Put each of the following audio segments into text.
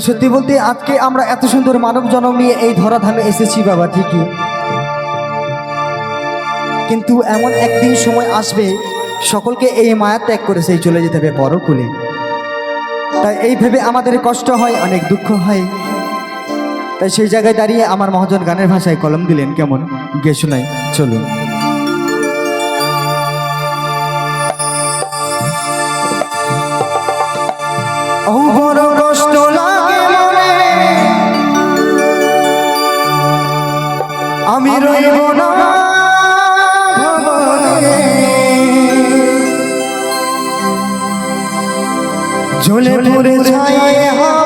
সত্যি বলতে আজকে আমরা এত সুন্দর মানব জন্ম নিয়ে এই ধরাধামে এসেছি বাবা, ঠিকই। কিন্তু এমন একদিন সময় আসবে, সকলকে এই মায়া ত্যাগ করে সেই চলে যেতে হবে পরকুলে তাই এই ভেবে আমাদের কষ্ট হয়, অনেক দুঃখ হয়। তাই সেই জায়গায় দাঁড়িয়ে আমার মহাজন গানের ভাষায় কলম দিলেন, কেমন? গে শোনাই চলুন। আমি রইব না ঝোলে পড়ে ছায়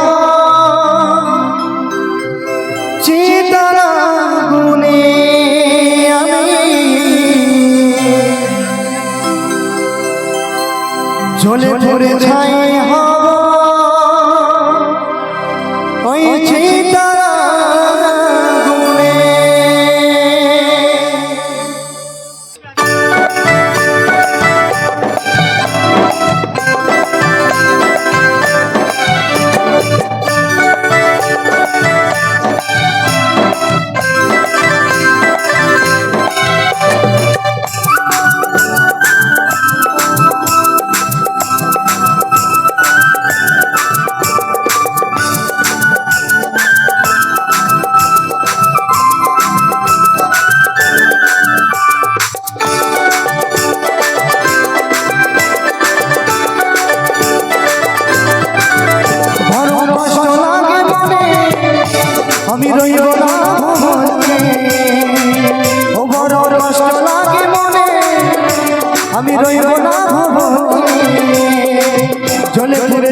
জলে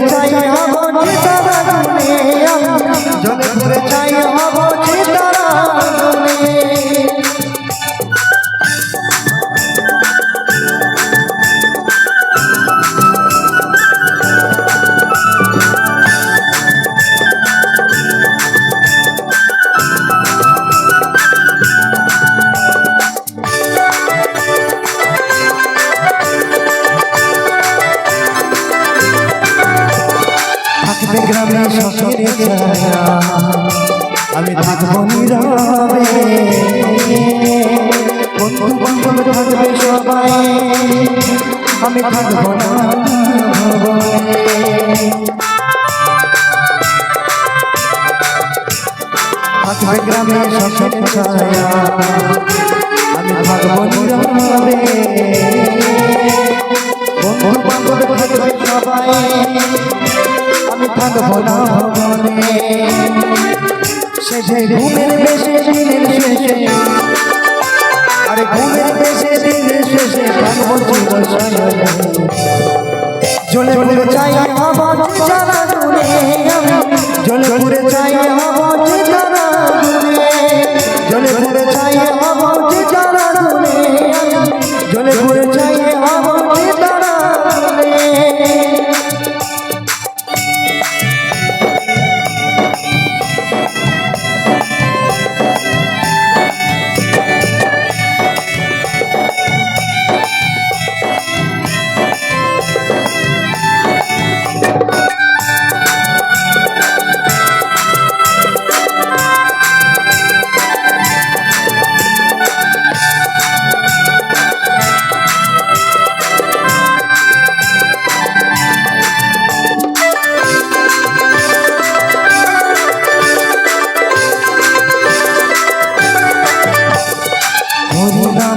গ্রামে ছায়া আমি থাকব নীরবে বন্ধু বান্ধব থাকবে সবাই আমি থাকব না থাকবে গ্রামে শখের ছায়া আমি থাকব নীরবে বন্ধু বান্ধব থাকবে সবাই আমি থাকব না শেষে ঘুমের বেশে দিনের শেষে। আরে ঘুমের বেশে চাই জলে পুরে চাই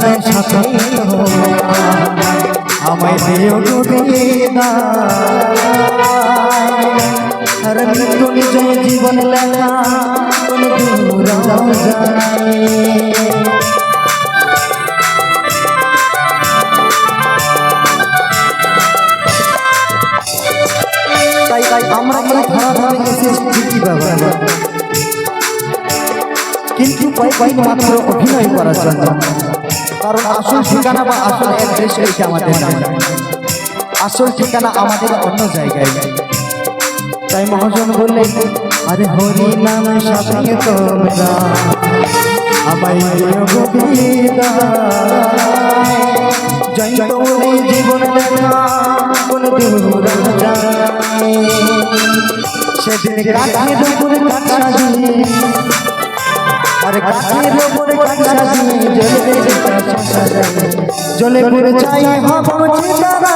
নামে সাথে আমায় দিও গোবিনা আর মৃত্যু নিজয় জীবন লেখা, কোন দূর যাও মাত্র অভিনয় করার জন্য। কারণ আসল ঠিকানা বা আসল অ্যাড্রেস এটা আমাদের নয় আসল ঠিকানা আমাদের অন্য জায়গায় তাই মহাজন বললে আরে হরি নাম শাসনে তোমরা, আমায় জীবন সেদিন আর গাছের উপরে কাঁচা দিয়ে জ্বলে জ্বলে পুরে চাই হব চিতারা